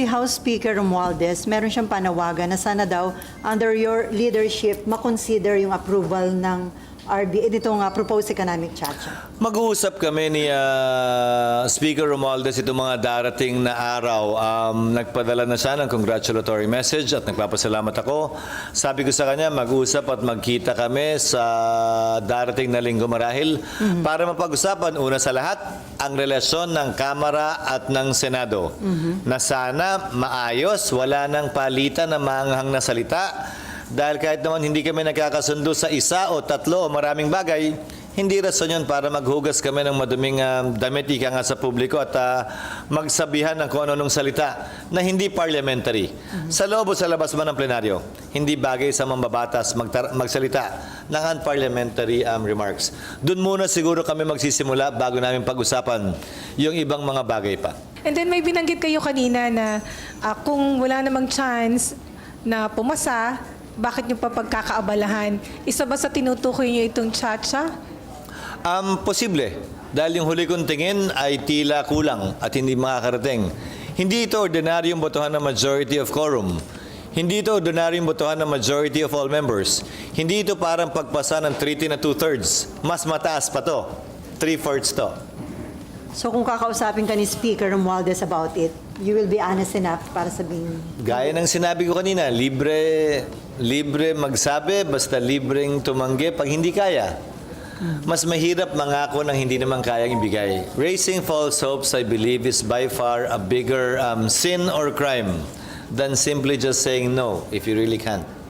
si House Speaker Romualdez, meron siyang panawagan na sana daw under your leadership makonsider yung approval ng RB, itong uh, proposed economic charter. Mag-uusap kami ni ah, Speaker Romualdez itong mga darating na araw. Um, nagpadala na siya ng congratulatory message at nagpapasalamat ako. Sabi ko sa kanya, mag-usap at magkita kami sa darating na linggo marahil para mapag-usapan una sa lahat ang relasyon ng Kamara at ng Senado na sana maayos, wala nang palitan na maanghang na salita dahil kahit naman hindi kami nagkakasundo sa isa o tatlo o maraming bagay, hindi rason yun para maghugas kami ng maduming ah, damit ika nga sa publiko at ah, magsabihan ng kung ano-anong salita na hindi parliamentary. Sa loob o sa labas man ng plenaryo, hindi bagay sa mambabatas magtar- magsalita ng unparliamentary um, remarks. Doon muna siguro kami magsisimula bago namin pag-usapan yung ibang mga bagay pa. And then may binanggit kayo kanina na ah, kung wala namang chance na pumasa, bakit nyo pa pagkakaabalahan? Isa ba sa tinutukoy nyo itong chacha? Um, posible. Dahil yung huli kong tingin ay tila kulang at hindi makakarating. Hindi ito ordinaryong botohan ng majority of quorum. Hindi ito ordinaryong botohan ng majority of all members. Hindi ito parang pagpasa ng treaty na two-thirds. Mas mataas pa to. Three-fourths to. So kung kakausapin ka ni Speaker Romualdez about it, you will be honest enough para sabihin, Gaya ng sinabi ko kanina, libre, libre magsabi, basta libreng tumanggi pag hindi kaya. Mas mahirap mangako ng hindi naman kayang ibigay. Raising false hopes, I believe, is by far a bigger um, sin or crime than simply just saying no if you really can't.